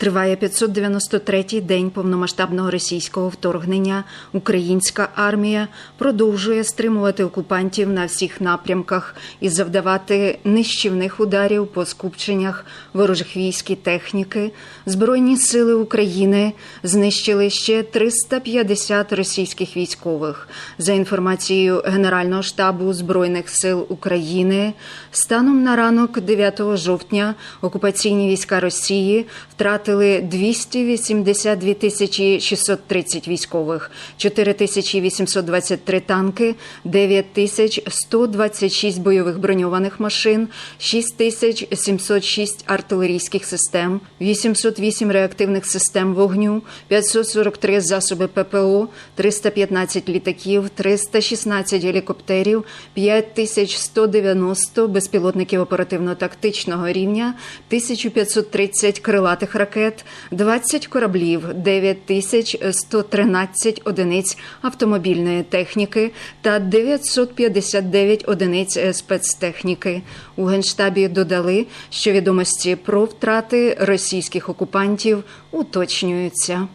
Триває 593-й день повномасштабного російського вторгнення. Українська армія продовжує стримувати окупантів на всіх напрямках і завдавати нищівних ударів по скупченнях ворожих військ і техніки. Збройні сили України знищили ще 350 російських військових. За інформацією Генерального штабу збройних сил України, станом на ранок 9 жовтня окупаційні війська Росії втратили 282 тисячі 630 військових, 4 тисячі 823 танки, 9 тисяч 126 бойових броньованих машин, 6 тисяч 706 артилерійських систем, 808 реактивних систем вогню, 543 засоби ППО, 315 літаків, 316 гелікоптерів, 5190 безпілотників оперативно-тактичного рівня, 1530 крилатих ракет, 20 кораблів, 9113 одиниць автомобільної техніки та 959 одиниць спецтехніки. У генштабі додали, що відомості про втрати російських окупантів уточнюються.